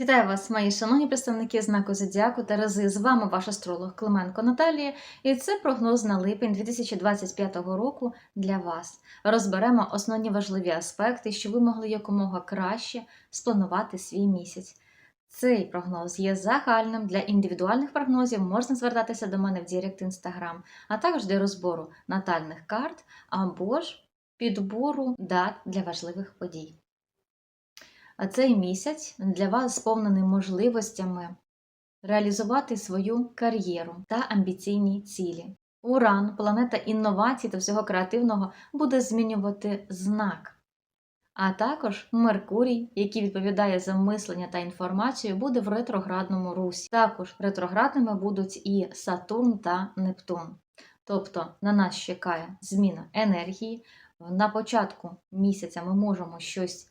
Вітаю вас, мої шановні представники знаку Зодіаку Терези. З вами ваш астролог Клименко Наталія, і це прогноз на липень 2025 року для вас. Розберемо основні важливі аспекти, щоб ви могли якомога краще спланувати свій місяць. Цей прогноз є загальним для індивідуальних прогнозів. Можна звертатися до мене в Дірект Інстаграм, а також для розбору натальних карт або ж підбору дат для важливих подій. А цей місяць для вас сповнений можливостями реалізувати свою кар'єру та амбіційні цілі. Уран, планета інновацій та всього креативного, буде змінювати знак. А також Меркурій, який відповідає за мислення та інформацію, буде в ретроградному русі. Також ретроградними будуть і Сатурн та Нептун. Тобто на нас чекає зміна енергії. На початку місяця ми можемо щось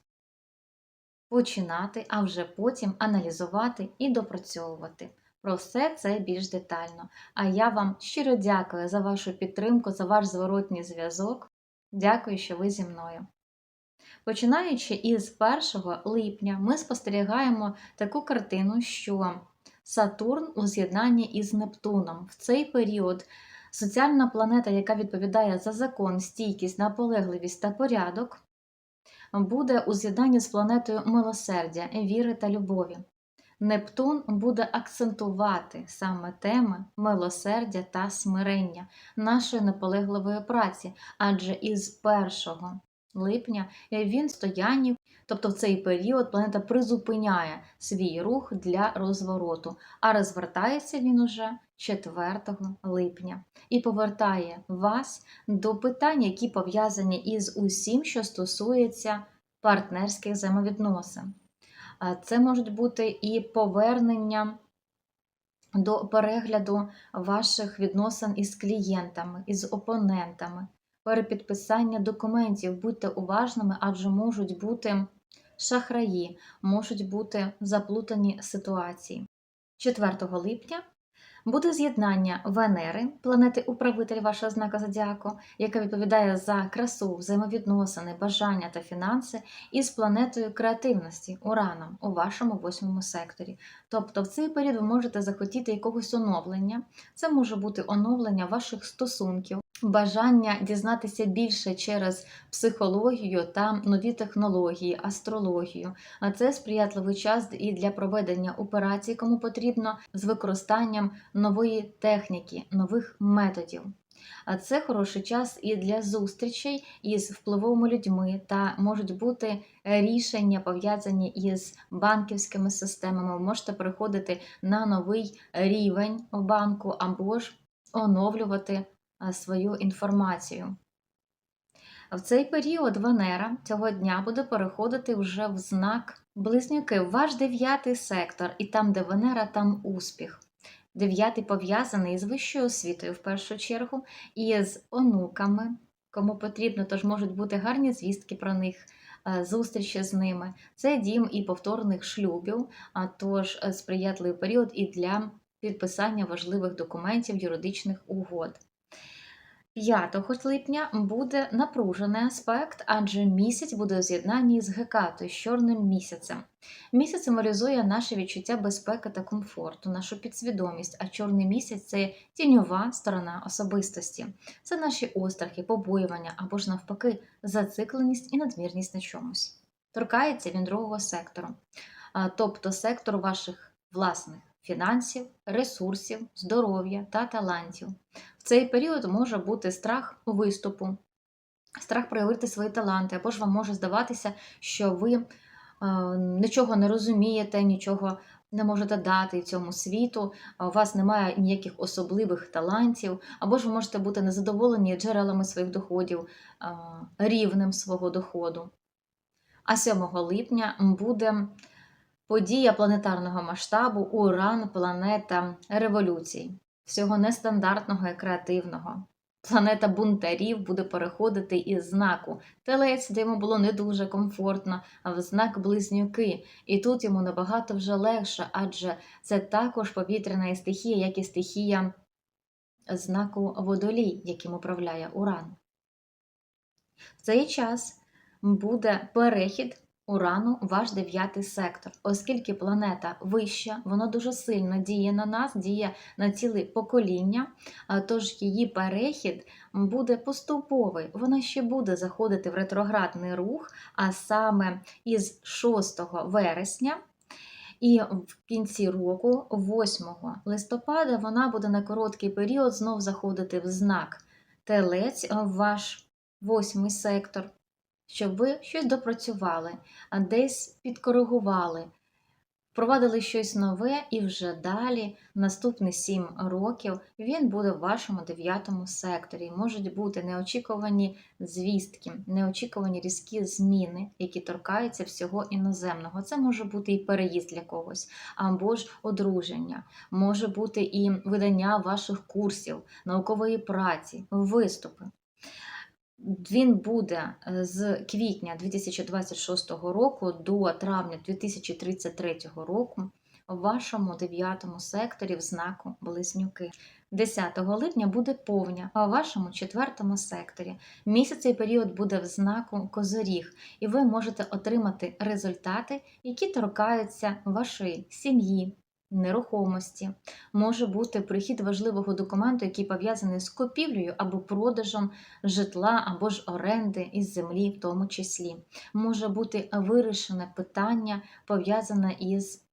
починати, а вже потім аналізувати і допрацьовувати. Про все це більш детально. А я вам щиро дякую за вашу підтримку, за ваш зворотній зв'язок. Дякую, що ви зі мною. Починаючи із 1 липня, ми спостерігаємо таку картину, що Сатурн у з'єднанні із Нептуном в цей період. Соціальна планета, яка відповідає за закон, стійкість, наполегливість та порядок, буде у з'єднанні з планетою милосердя, віри та любові. Нептун буде акцентувати саме теми милосердя та смирення нашої наполегливої праці, адже із 1 липня він стоянів, тобто в цей період планета призупиняє свій рух для розвороту, а розвертається він уже 4 липня. І повертає вас до питань, які пов'язані із усім, що стосується партнерських взаємовідносин. Це можуть бути і повернення до перегляду ваших відносин із клієнтами, із опонентами, перепідписання документів. Будьте уважними, адже можуть бути шахраї, можуть бути заплутані ситуації. 4 липня буде з'єднання Венери, планети управитель вашого знака Зодіаку, яка відповідає за красу, взаємовідносини, бажання та фінанси, із планетою креативності Ураном у вашому восьмому секторі. Тобто в цей період ви можете захотіти якогось оновлення. Це може бути оновлення ваших стосунків. Бажання дізнатися більше через психологію та нові технології, астрологію. А це сприятливий час і для проведення операцій, кому потрібно, з використанням нової техніки, нових методів. А це хороший час і для зустрічей із впливовими людьми, та можуть бути рішення пов'язані із банківськими системами. Ви можете переходити на новий рівень в банку або ж оновлювати свою інформацію. В цей період Венера цього дня буде переходити вже в знак Близнюки, ваш дев'ятий сектор, і там, де Венера, там успіх. Дев'ятий пов'язаний з вищою освітою в першу чергу, і з онуками, кому потрібно, тож можуть бути гарні звістки про них, зустрічі з ними. Це дім і повторних шлюбів, а тож сприятливий період і для підписання важливих документів юридичних угод. 5 липня буде напружений аспект, адже місяць буде у з'єднанні з Гекатою, з чорним місяцем. Місяць символізує наше відчуття безпеки та комфорту, нашу підсвідомість, а чорний місяць це тіньова сторона особистості. Це наші острахи, побоювання або ж навпаки зацикленість і надмірність на чомусь. Торкається він другого сектору, тобто сектору ваших власних фінансів, ресурсів, здоров'я та талантів. Цей період може бути страх виступу, страх проявити свої таланти, або ж вам може здаватися, що ви е, нічого не розумієте, нічого не можете дати цьому світу, у вас немає ніяких особливих талантів, або ж ви можете бути незадоволені джерелами своїх доходів, е, рівнем свого доходу. А 7 липня буде Подія планетарного масштабу Уран, планета революцій, всього нестандартного і креативного. Планета бунтарів буде переходити із знаку телець, де йому було не дуже комфортно, а в знак близнюки. І тут йому набагато вже легше, адже це також повітряна стихія, як і стихія знаку водолій, яким управляє Уран. В цей час буде перехід Урану ваш дев'ятий сектор, оскільки планета вища, вона дуже сильно діє на нас, діє на ціле покоління, тож її перехід буде поступовий. Вона ще буде заходити в ретроградний рух, а саме із 6 вересня. І в кінці року, 8 листопада, вона буде на короткий період знов заходити в знак Телець в ваш восьмий сектор, щоб ви щось допрацювали, десь підкоригували, впровадили щось нове, і вже далі, наступні 7 років, він буде в вашому дев'ятому секторі. Можуть бути неочікувані звістки, неочікувані різкі зміни, які торкаються всього іноземного. Це може бути і переїзд для когось, або ж одруження, може бути і видання ваших курсів, наукової праці, виступи. Він буде е, з квітня 2026 року до травня 2033 року в вашому дев'ятому секторі в знаку Близнюки. 10 липня буде повня, а у вашому четвертому секторі місяць і період буде в знаку Козоріг, і ви можете отримати результати, які торкаються вашої сім'ї, нерухомості. Може бути прихід важливого документу, який пов'язаний з купівлею або продажем житла або ж оренди із землі, в тому числі. Може бути вирішене питання, пов'язане із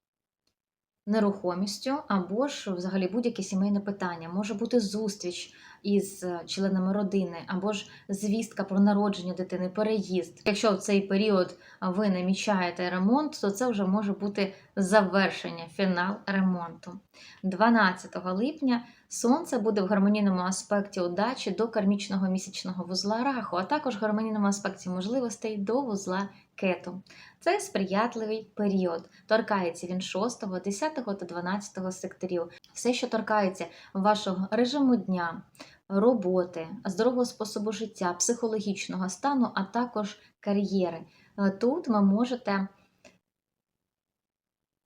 нерухомістю, або ж взагалі будь-яке сімейне питання. Може бути зустріч із членами родини, або ж звістка про народження дитини, переїзд. Якщо в цей період ви намічаєте ремонт, то це вже може бути завершення, фінал ремонту. 12 липня Сонце буде в гармонійному аспекті удачі до кармічного місячного вузла раху, а також в гармонійному аспекті можливостей до вузла кету. Це сприятливий період. Торкається він 6, 10 та 12 секторів. Все, що торкається вашого режиму дня, роботи, здорового способу життя, психологічного стану, а також кар'єри. Е, Тут ви можете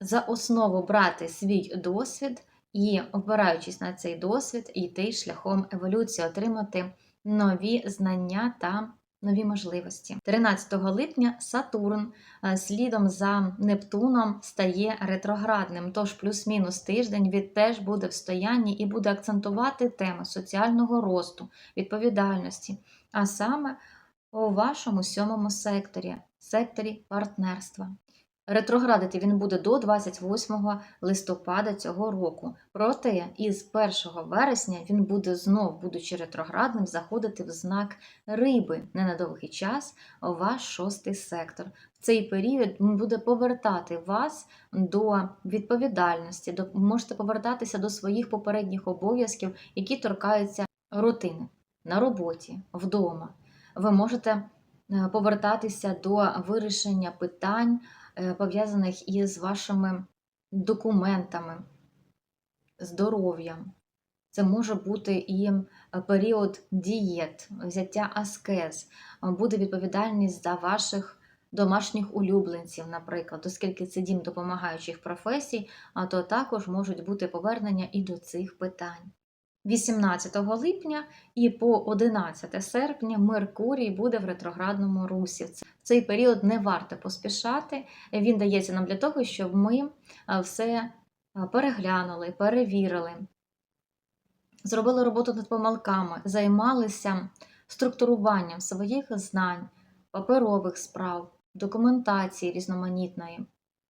за основу брати свій досвід і, опираючись на цей досвід, йти шляхом еволюції, отримати нові знання та нові можливості. 13 липня Сатурн е, слідом за Нептуном стає ретроградним, тож плюс-мінус тиждень він теж буде в стоянні і буде акцентувати тему соціального росту, відповідальності, а саме у вашому сьомому секторі, секторі партнерства. Ретроградити він буде до 28 листопада цього року. Проте із 1 вересня він буде знов, будучи ретроградним, заходити в знак риби не на довгий час ваш шостий сектор. В цей період він буде повертати вас до відповідальності, до, можете повертатися до своїх попередніх обов'язків, які торкаються рутини на роботі, вдома. Ви можете е, повертатися до вирішення питань. Е, пов'язаних із вашими документами, здоров'ям. Це може бути і е, період дієт, взяття аскез, буде відповідальність за ваших домашніх улюбленців, наприклад, оскільки це дім допомагаючих професій, а то також можуть бути повернення і до цих питань. 18 липня і по 11 серпня Меркурій буде в ретроградному русі. В цей період не варто поспішати. Він дається нам для того, щоб ми все переглянули, перевірили, зробили роботу над помилками, займалися структуруванням своїх знань, паперових справ, документації різноманітної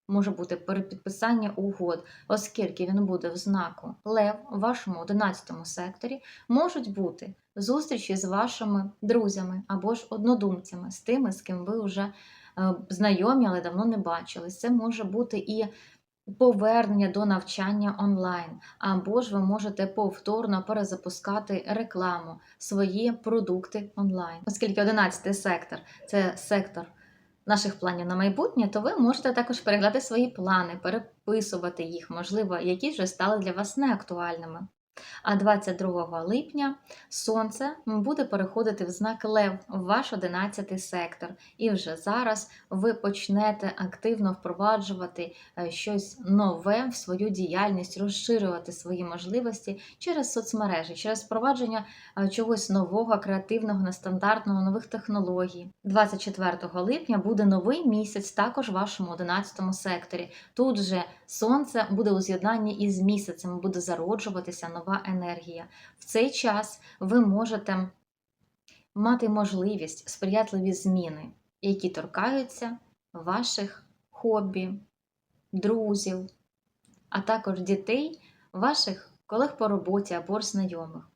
може бути перепідписання угод, оскільки він буде в знаку Лев у вашому 11 секторі, можуть бути зустрічі з вашими друзями або ж однодумцями, з тими, з ким ви вже е, знайомі, але давно не бачились. Це може бути і Повернення до навчання онлайн, або ж ви можете повторно перезапускати рекламу, свої продукти онлайн, оскільки 11 сектор це сектор наших планів на майбутнє, то ви можете також переглядати свої плани, переписувати їх, можливо, які вже стали для вас неактуальними. А 22 липня Сонце буде переходити в знак Лев в ваш 11 сектор. І вже зараз ви почнете активно впроваджувати е, щось нове в свою діяльність, розширювати свої можливості через соцмережі, через впровадження е, чогось нового, креативного, нестандартного, нових технологій. 24 липня буде новий місяць, також в вашому 11 секторі. Тут же сонце буде у з'єднанні із місяцем, буде зароджуватися нова енергія. В цей час ви можете мати можливість сприятливі зміни, які торкаються ваших хобі, друзів, а також дітей, ваших колег по роботі або знайомих.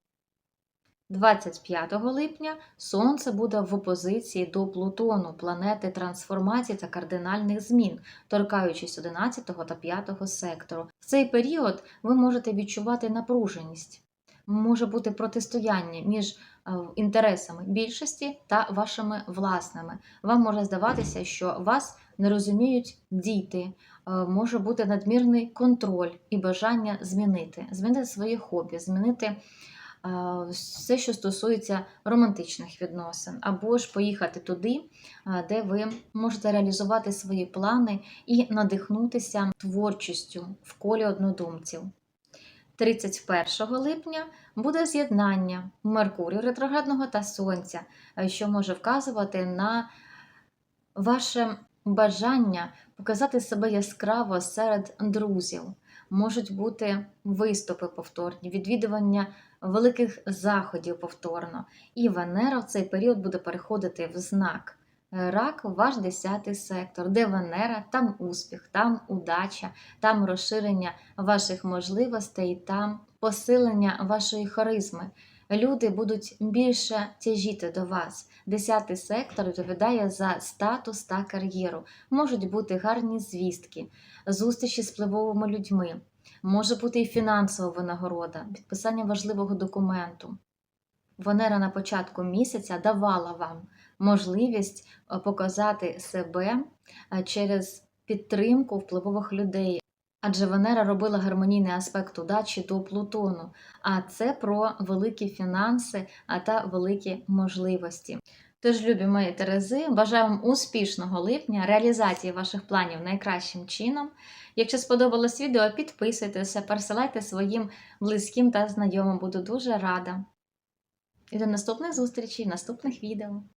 25 липня Сонце буде в опозиції до Плутону, планети трансформації та кардинальних змін, торкаючись 11 та 5 сектору. В цей період ви можете відчувати напруженість, може бути протистояння між е, інтересами більшості та вашими власними. Вам може здаватися, що вас не розуміють діти, е, може бути надмірний контроль і бажання змінити, змінити своє хобі, змінити все, що стосується романтичних відносин, або ж поїхати туди, де ви можете реалізувати свої плани і надихнутися творчістю в колі однодумців. 31 липня буде з'єднання Меркурію ретроградного та Сонця, що може вказувати на ваше бажання показати себе яскраво серед друзів. Можуть бути виступи повторні, відвідування великих заходів повторно. І Венера в цей період буде переходити в знак. Рак ваш 10 сектор, де Венера, там успіх, там удача, там розширення ваших можливостей, там посилення вашої харизми. Люди будуть більше тяжіти до вас. Десятий сектор відповідає за статус та кар'єру. Можуть бути гарні звістки, зустрічі з впливовими людьми, може бути і фінансова винагорода, підписання важливого документу. Венера на початку місяця давала вам можливість е, показати себе е, через підтримку впливових людей. Адже Венера робила гармонійний аспект удачі до Плутону, а це про великі фінанси та великі можливості. Тож, любі мої Терези, бажаю вам успішного липня, реалізації ваших планів найкращим чином. Якщо сподобалось відео, підписуйтеся, пересилайте своїм близьким та знайомим. Буду дуже рада. І до наступних зустрічей, наступних відео.